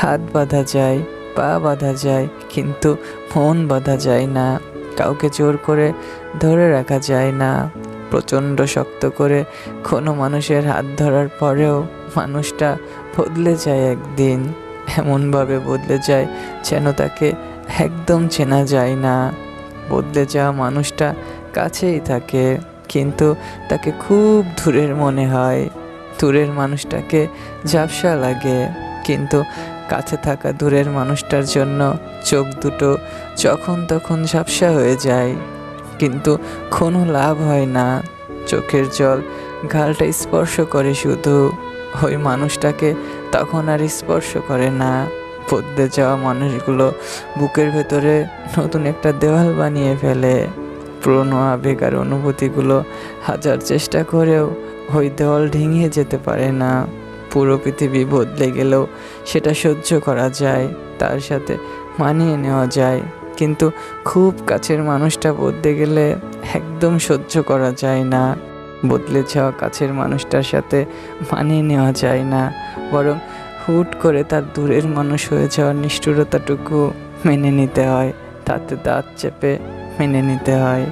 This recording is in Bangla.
হাত বাঁধা যায়, পা বাঁধা যায়, কিন্তু মন বাঁধা যায় না। কাউকে জোর করে ধরে রাখা যায় না। প্রচণ্ড শক্ত করে কোনো মানুষের হাত ধরার পরেও মানুষটা বদলে যায় একদিন। এমনভাবে বদলে যায় যেন তাকে একদম চেনা যায় না। বদলে যাওয়া মানুষটা কাছেই থাকে, কিন্তু তাকে খুব দূরের মনে হয়। দূরের মানুষটাকে ঝাপসা লাগে, কিন্তু কাছে থাকা দূরের মানুষটার জন্য চোখ দুটো যখন তখন ঝাপসা হয়ে যায়। কিন্তু কোনো লাভ হয় না। চোখের জল গালটা স্পর্শ করে শুধু। ওই মানুষটাকে তখন আর স্পর্শ করে না। বদলে যাওয়া মানুষগুলো বুকের ভেতরে নতুন একটা দেওয়াল বানিয়ে ফেলে। পুরনো আবেগ আর অনুভূতিগুলো হাজার চেষ্টা করেও ওই দেওয়াল ভেঙে যেতে পারে না। পুরো পৃথিবী বদলে গেলেও সেটা সহ্য করা যায়, তার সাথে মানিয়ে নেওয়া যায়। কিন্তু খুব কাছের মানুষটা বদলে গেলে একদম সহ্য করা যায় না। বদলে যাওয়া কাছের মানুষটার সাথে মানিয়ে নেওয়া যায় না। বরং হুট করে তার দূরের মানুষ হয়ে যাওয়ার নিষ্ঠুরতাটুকু মেনে নিতে হয়, তাতে দাঁত চেপে মেনে নিতে হয়।